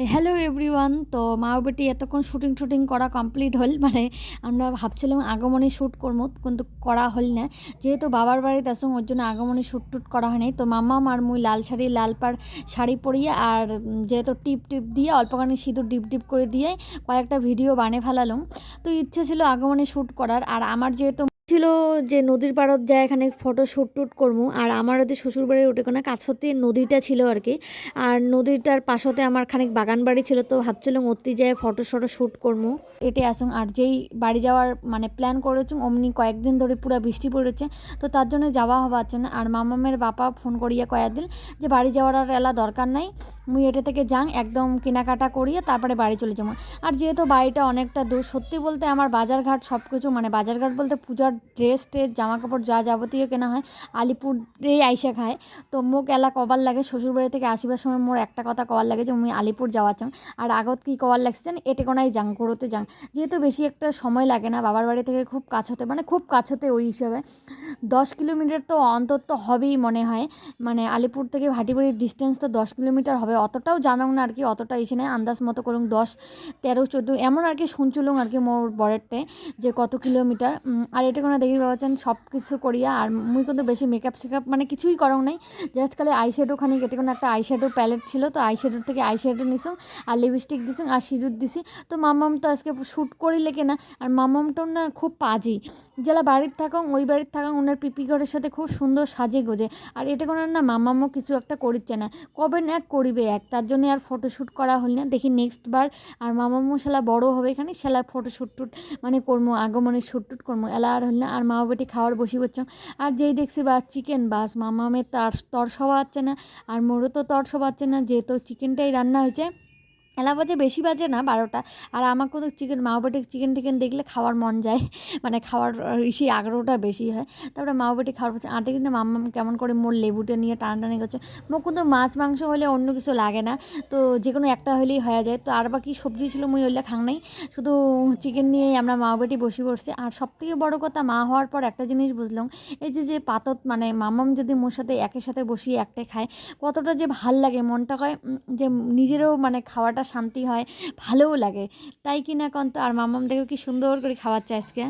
Hello everyone তো মা ও বেটি এতক্ষণ শুটিং টুটিং করা কমপ্লিট হল। মানে আমরা ভাবছিলাম আগমনী শ্যুট করব, কিন্তু করা হল না। যেহেতু বাবার বাড়িতে আসুন ওর জন্য আগমনী শ্যুট টুট করা হয়নি। তো মাম্মা আর মুই লাল শাড়ি, লাল পাড় শাড়ি পরিয়ে আর যেহেতু টিপ টিপ দিয়ে, অল্পখানি সিঁদুর ডিপ ডিপ করে দিয়ে কয়েকটা ভিডিও বানিয়ে ফেলালাম। তো ইচ্ছে ছিল আগমনী শ্যুট করার। আর আমার যেহেতু ছিল যে নদীর পাড়ত যায় এখানে ফটো শ্যুট টুট করব আর আমার ওদের শ্বশুরবাড়ির ওটা কোনো কাছতে নদীটা ছিল আর কি। আর নদীটার পাশতে আমার খানিক বাগান বাড়ি ছিল, তো ভাবছিলাম অতি যায় ফটো শটো শ্যুট করব এটে আসুন, আর যেই বাড়ি যাওয়ার মানে প্ল্যান করেছি, অমনি কয়েকদিন ধরে পুরো বৃষ্টি পড়েছে, তো তার জন্য যাওয়া হচ্ছে না। আর মামামের বাপা ফোন করিয়া কয়েকদিন যে বাড়ি যাওয়ার আর এলা দরকার নাই। মুই এটা থেকে যাং, একদম কেনাকাটা করিয়ে তারপরে বাড়ি চলে যাব। আর যেহেতু বাড়িটা অনেকটা দূর, সত্যি বলতে আমার বাজারঘাট সব কিছু মানে বাজারঘাট বলতে পূজার ড্রেস ট্রেস জামা কাপড় যা যাবতীয় কেনা হয়, আলিপুরেই আইসা খায়। তো মোক এলা কবার লাগে শ্বশুরবাড়ি থেকে আসিবার সময় মোর একটা কথা কবার লাগে যে, মুই আলিপুর যাওয়া চাং। আর আগত কি কবার লাগছে জান এটে কোনায় যাং করতে যাং। যেহেতু বেশি একটা সময় লাগে না, বাবার বাড়ি থেকে খুব কাছতে মানে খুব কাছতে ওই হিসাবে। দশ কিলোমিটার তো অন্তত হবেই মনে হয়। মানে আলিপুর থেকে ভাটিবাড়ির ডিস্টেন্স তো দশ কিলোমিটার হবে অতটাও জানাং না আর কি, অতটা এসে নেই। আন্দাজ মতো করুন, দশ, তেরো, চোদ্দ, এমন আর কি শুনছিলুম আর কি মোর বরেরটে যে কত কিলোমিটার। আর এটা কোনো দেখি বাবাচান সব কিছু করিয়া আর মুই কিন্তু বেশি মেকআপ শেকআপ মানে কিছুই করং নাই। জাস্ট খালি আইশ্যাডো খানি এটা কোনো একটা আইশ্যাডো প্যালেট ছিল, তো আইশ্যাডোর থেকে আইশ্যাডো নিছুং আর লিপস্টিক দিছুং আর সিঁদুর দিছি। তো মামাম তো আজকে শ্যুট করিলে কেনা, আর মামামটাও না খুব পাজি। যারা বাড়ির থাকুন ওই বাড়ির থাকুন ওনার পিপি ঘরের সাথে খুব সুন্দর সাজে গোজে। আর এটা কোনো না মামামও কিছু একটা করিচ্ছে না। কবে না এক করিবে এক তার জন্য আর ফটোশ্যুট করা হল না। দেখি নেক্সট বার আর মামামও শালা বড়ো হবে এখানে, শালা ফটোশ্যুট টুট মানে করব আগমনের শ্যুট টুট করব এলা আর হল না। আর মা বেটি খাওয়ার বসি বসছ আর যেই দেখছি বাস চিকেন বাস মামামের তার, তর সবা হচ্ছে না। আর মোরও তো তর সবা হচ্ছে না, যেহেতু চিকেনটাই রান্না হয়েছে এলা বাজে বেশি বাজে না বারোটা। আর আমার কোনো চিকেন মাওবাটি চিকেন টিকেন দেখলে খাওয়ার মন যায়। মানে খাওয়ার ইসি আগ্রহটা বেশি হয়। তারপরে মাওবাটি খাওয়ার পর আনতে কিন্তু মাম্মা কেমন করে মোর লেবুটা নিয়ে টানাটানি করছে। মোক কিন্তু মাছ, মাংস হলে অন্য কিছু লাগে না। তো যে কোনো একটা হলেই হয়ে যায়। তো আর বাকি সবজি ছিল মুই ওইগুলো খাং নাই। শুধু চিকেন নিয়েই আমরা মা বেটি বসে পড়ছি। আর সব থেকে বড়ো কথা, মা হওয়ার পর একটা জিনিস বুঝলাম। এই যে যে পাতত মানে মামাম যদি মোর সাথে একের সাথে বসিয়ে একটাই খায়, কতটা যে ভালো লাগে, মনটা কয় যে নিজেরও মানে খাওয়াটা শান্তি হয়, ভালোও লাগে। তাই কিনা কন্ত আর মামাম দেখো কি সুন্দর করে খাওয়াচ্ছে আজকে?